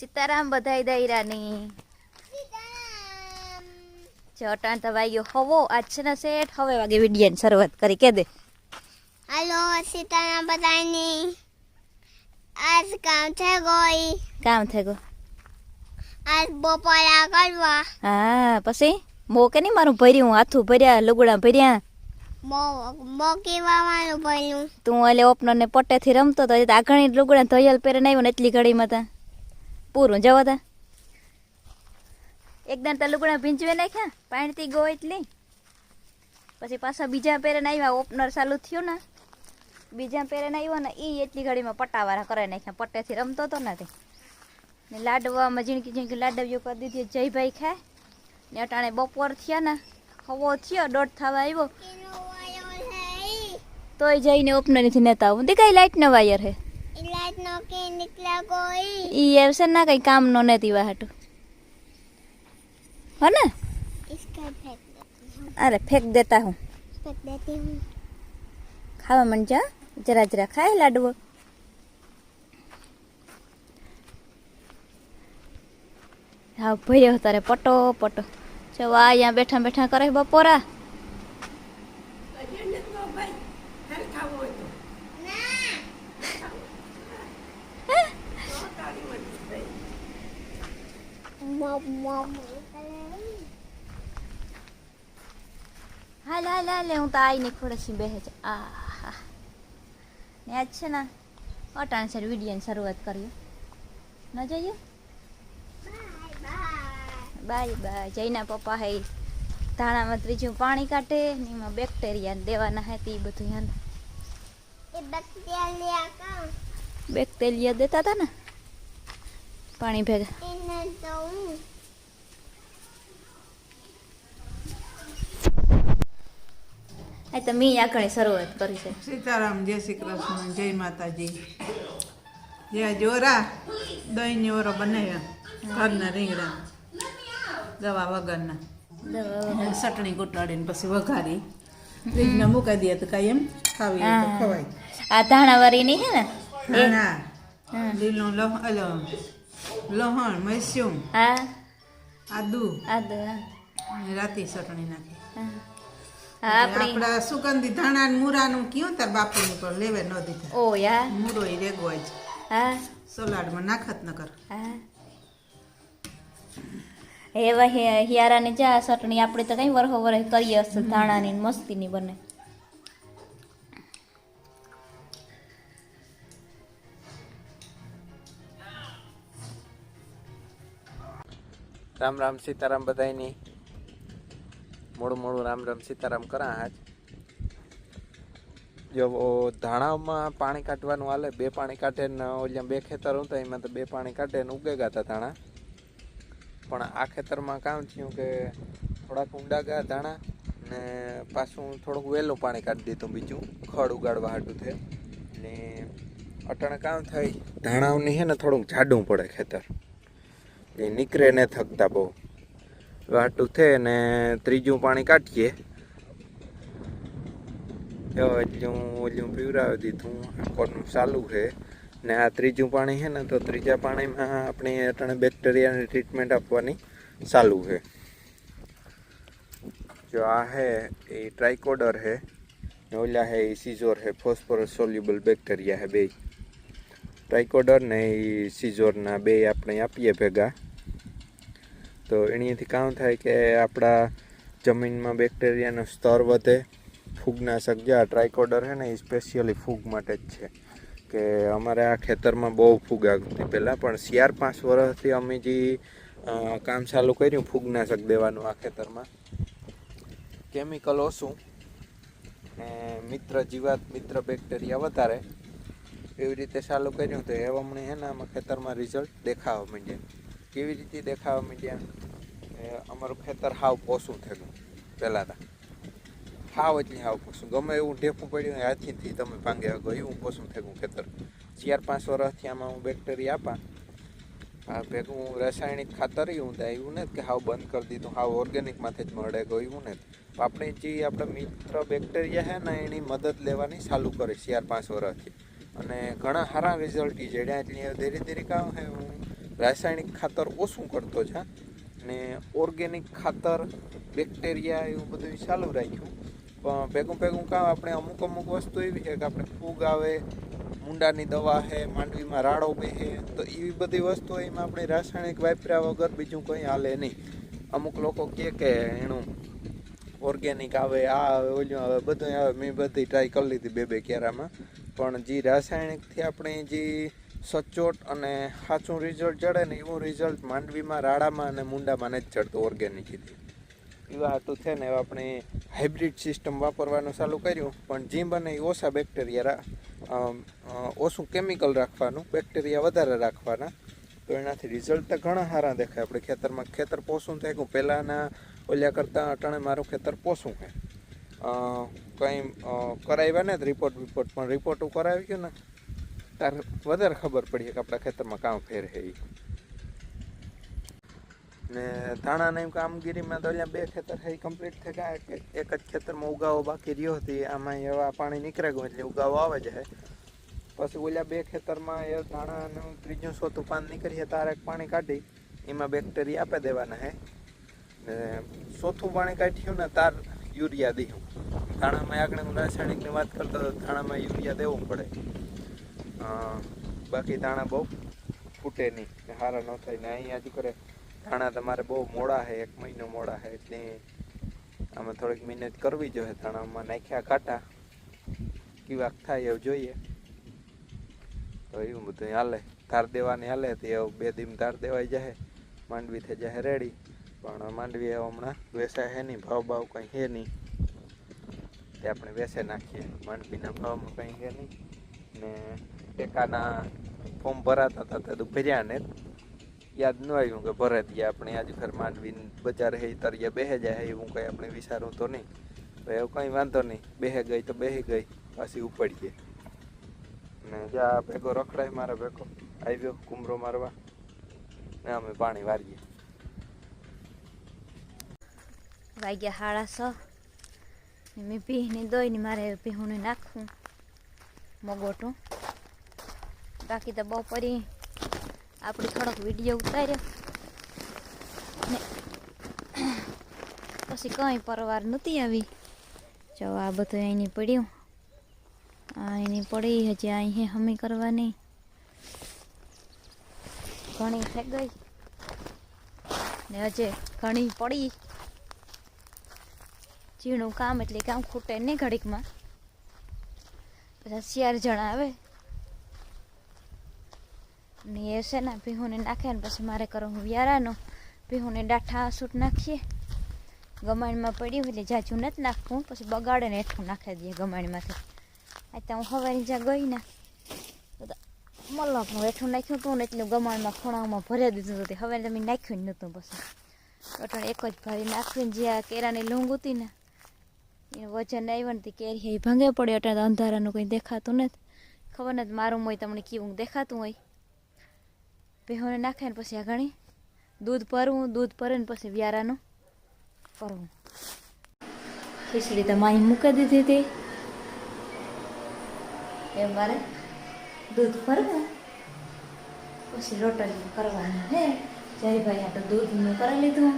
સીતારામ બધાઈ દૈરાની ચટાણ તો ગયો હવો આજના સેટ હવે વાગે વિડિયાની શરૂઆત કરી કે દે? હાલો સીતારામ બધાની આજ કામ છે ગઈ. કામ થઈ ગયું આજ બપોરા કરવા. હા પછી? મો કે નહીં મારું ભર્યું હાથું ભર્યા લુગડા ભર્યા? તું એટલે ઓપનર ને પટ્ટેથી રમતો તો આગળ લુગડા ધોયલ પહેરે નહીં એટલી ઘડીમાં તા. પૂરું જવા તા એકદમ તલુકડા ભીંજવે નાખ્યા પાણીથી ગો એટલી પછી પાછા બીજા પેરેને આવ્યા ઓપનર ચાલુ થયું ને. બીજા પેરેને આવ્યો ને એ એટલી ઘડીમાં પટ્ટાવાળા કરાવી નાખ્યા પટ્ટેથી રમતો તો નથી. ને લાડવામાં ઝીણકી ઝીણકી લાડવીઓ કરી દીધી જયભાઈ ખાય ને અટાણે બપોર થયા ને હવો થયો દોઢ થવા આવ્યો. તોય જઈને ઓપનર નથી નેતા આવું તે કઈ લાઈટ નો વાયર હે. ઇલાજ નો કે નીકળ્યા ગઈ ઈ આવશે ના કઈ કામ નો નથી વાહટું હો ને इसका फेंक देती हूँ અરે ફેંક દેતા હું फेंक देती हूँ ખાવા મન જા જરા જરા ખાય લાડવો હા ભર્યો તારે પટો પટો જો આ અહીંયા બેઠા બેઠા કરે બપોરા हाल हाल हूँ पानी काटे देता था ना પાણી ભેગા. આ તો મી આકણી શરૂઆત કરી જય શ્રી જય માતાજી. જય જોરા દહીંની ઓરો બનાવ્યા ઘરના રીંગણા દવા વગરના. ચટણી ગોટાડીને પછી વઘારી. રીંગણા મૂકી દઈએ તો કાંઈ એમ ખાવી ખવાય. આ ધાણાવાળી નહીં હે. ને લીલું લવ અલમ લોહણ મૈસ્યુમ હા. આદુ. આદુ રાતી ચટણી નાખી. આપણી સુગંધી ધાણા ને મૂરાનું કયું તાર બાપુની પર લેવે ન દીધા. ઓ યા. મૂરો ય રેગો જ. હા. સલાડમાં નાખત ન કર. હા. એવા હે- હિયારાની જા ચટણી આપણે તો કઈ વરહો વરહ કરીએ ધાણા ધાણાની મસ્તી ની બને. રામ રામ સીતારામ બધાયની. મોડું મોડું રામ રામ સીતારામ કરા આજ. જો ધાણામાં પાણી કાઢવાનું હાલે, બે પાણી કાઢે ને ઓલિયા બે ખેતર હતા એમાં તો બે પાણી કાઢે ને ઉગેગા હતા ધાણા. પણ આ ખેતરમાં કામ થયું કે થોડાક ઊંડા ગયા ધાણા ને પાછું થોડુંક વહેલું પાણી કાઢી દીધું બીજું, ખડ ઉગાડવા હાટું છે ને અટાણે કામ થઈ, ધાણાઓની છે ને થોડુંક જાડું પડે ખેતર. એ નીકળે ને થકતા બહુ. વાટું છે ને ત્રીજું પાણી કાઢીએ. એટલું ઓલું પીવરાવી દીધું, કોનું ચાલુ છે. ને આ ત્રીજું પાણી છે ને, તો ત્રીજા પાણીમાં આપણે અટાણે બેક્ટેરિયાની ટ્રીટમેન્ટ આપવાની ચાલુ છે. જો આ હે એ ટ્રાઇકોડર છે, ને ઓલા હે એ સિઝોર હે ફોસ્ફરસ સોલ્યુબલ બેક્ટેરિયા હે બે. ટ્રાઇકોડર ને એ સિઝોરના બે આપણે આપીએ ભેગા. તો એનાથી કામ થાય કે આપણા જમીનમાં બેક્ટેરિયાનું સ્તર વધે. ફૂગનાશક જે આ ટ્રાયકોડર છે ને, એ સ્પેશિયલી ફૂગ માટે જ છે. કે અમારે આ ખેતરમાં બહુ ફૂગ આવતી પહેલાં, પણ ચાર પાંચ વર્ષથી અમે જે કામ ચાલુ કર્યું ફૂગનાશક દેવાનું આ ખેતરમાં. કેમિકલ ઓછું ને મિત્ર જીવાત, મિત્ર બેક્ટેરિયા વધારે. એવી રીતે ચાલુ કર્યું તો એ હમણાં છે ને, આમાં ખેતરમાં રિઝલ્ટ દેખાવા માંડ્યા. કેવી રીતે દેખાવા માંડ્યા? અમારું ખેતર હાવ પોસું થયેલું પહેલાં તો. હાવ એટલે હાવ પોસું ગમે એવું ઢેફું પડ્યું હાથીથી તમે ભાંગે ગયું એવું પોસું થયું ખેતર. ચાર, પાંચ વર્ષથી આમાં હું બેક્ટેરિયા આપા. આ ભેગું રાસાયણિક ખાતર થાય એવું ને કે હાવ બંધ કરી દીધું. હાવ ઓર્ગેનિકમાંથી જ મળે ગયું ને આપણે જે આપણે મિત્ર બેક્ટેરિયા છે ને એની મદદ લેવાની ચાલુ કરે ચાર, પાંચ વર્ષથી. અને ઘણા સારા રિઝલ્ટ જડ્યા એટલે ધીરે ધીરે કામ હે, હું રાસાયણિક ખાતર ઓછું કરતો જા ને ઓર્ગેનિક ખાતર, બેક્ટેરિયા એવું બધું ચાલુ રાખ્યું. પણ ભેગું ભેગું કામ આપણે અમુક અમુક વસ્તુ એવી છે કે આપણે ફૂગ આવે, મુંડાની દવા છે માંડવીમાં રાડો બેહે, તો એવી બધી વસ્તુઓ એમાં આપણે રાસાયણિક વાપર્યા વગર બીજું કંઈ હાલે નહીં. અમુક લોકો કહે કે એનું ઓર્ગેનિક આવે, આ આવે, ઓલું આવે બધું આવે, મેં બધી ટ્રાય કરી લીધી બે બે કેરામાં. પણ જે રાસાયણિકથી આપણે જે સચોટ અને સાચું રિઝલ્ટ ચડે ને એવું રિઝલ્ટ માંડવીમાં રાડામાં અને મુંડામાં જ ચડતું ઓર્ગેનિકથી એવા હાટું છે ને આપણે હાઇબ્રિડ સિસ્ટમ વાપરવાનું ચાલુ કર્યું. પણ જેમ બને એ ઓછા બેક્ટેરિયા ઓછું કેમિકલ રાખવાનું બેક્ટેરિયા વધારે રાખવાના. તો એનાથી રિઝલ્ટ તો ઘણા સારા દેખાય. આપણે ખેતરમાં, ખેતર પોસું થાય કે પહેલાંના ઓલ્યા કરતાં અટાણે મારું ખેતર પોસું છે. કંઈ કરાવ્યા ને રિપોર્ટ વિપોર્ટ પણ રિપોર્ટ કરાવી ગયો ને તાર વધારે ખબર પડી કે આપણા ખેતરમાં કામ ફેર છે એ ને ધાણાની કામગીરીમાં તો અહીંયા બે ખેતર છે કમ્પ્લીટ થઈ ગયા કે એક જ ખેતરમાં ઉગાવો બાકી રહ્યો હતી આમાં એવા પાણી નીકળે ગયું એટલે ઉગાવો આવે છે. પછી ઓલા બે ખેતરમાં એ ધાણાનું ત્રીજું સોતું પાન નીકળીએ તારે પાણી કાઢી, એમાં બેક્ટેરિયા આપી દેવાના હે ને ચોથું પાણી કાઢ્યું ને તાર યુરિયા દઈશું ધાણામાં આગળ હું રાસાયણિકની વાત કરતો ધાણામાં યુરિયા દેવું પડે. બાકી દાણા બહુ ફૂટે નહીં હારા ન થાય. ને અહીંયા હજી કરે દાણા તમારે બહુ મોડા છે, એક મહિનો મોડા છે, એટલે આમાં થોડીક મહેનત કરવી જોઈએ. દાણામાં નાખ્યા કાંટા કીવાક થાય એવું જોઈએ. તો એવું બધું હાલે. ધાર દેવાની હાલે, તે એવું બે દીમ ધાર દેવાઈ જાય માંડવી થઈ જાય રેડી. પણ માંડવી હમણાં વેસાય હે નહીં, ભાવ ભાવ કંઈ હે નહીં. તે આપણે વેસે નાખીએ. માંડવીના ભાવમાં કંઈ હે નહીં. ને ટેકાના ફોર્મ ભરાતા હતા, તે ભર્યા ને યાદ ન આવ્યું કે ભરે દઈએ આપણે આજ ઘર માંડવી બજાર હે તરિયા બેહે જાય એવું કંઈ આપણે વિચારું તો નહીં. તો એવું કંઈ વાંધો નહીં. બેહે ગઈ તો બેહી ગઈ, પાછી ઉપડીએ. ને જ્યાં ભેગો રખડાય મારા ભેગો. આવ્યો કુમરો મારવા. ને અમે પાણી વારીએ. વાગ્યા હાડા છ. મેં ભીહને દોઈને મારે ભીહુંને નાખવું મગોટું. બાકી તો બપોરે આપણે થોડોક વીડિયો ઉતાર્યો. ને પછી કંઈ પરવાર નહોતી આવી. જો આ બધું અહીંની પડ્યું. આ એની પડી, હજી અહીં હમી કરવાની. ઘણી થઈ ગઈ. ને હજે ઘણી પડી. ઝીણું કામ એટલે કામ ખૂટે નહીં ઘડીકમાં. પછી ચાર જણા આવે ને એ છે ને ભીહુને નાખે ને પછી મારે કરો હું વ્યારાનો. ભીહુને ડાઠા સૂટ નાખીએ. ગમાણીમાં પડ્યું એટલે જાજુ નથી નાખવું, પછી બગાડે ને હેઠું નાખી દઈએ ગમાણીમાંથી. આ તો હું હવાની જ્યાં ગઈ ને મલકનું હેઠું નાખ્યું હતું ને એટલું ગમાણમાં ખૂણામાં ભરી દીધું હતું. હવે તમે નાખ્યું જ નહોતું પછી અટણ એક જ ભરી નાખ્યું જે આ કેરાની લૂંગ હતી ને, એ વજન આવ્યું ને તે કેરી ભાંગે પડ્યો. એટલે અંધારાનું કંઈ દેખાતું નથી. ખબર નથી મારું હોય તમને કેવું દેખાતું હોય. ભેહોને નાખે ને પછી આ ઘણી. દૂધ પરવું દૂધ ભરે ને પછી વ્યારાનું પરવું ખીચડી તો માઈ મૂકી દીધી હતી. એ મારે દૂધ પરવું પછી રોટલી કરવાની હે. જયભાઈ આ તો દૂધનું કરી લીધું.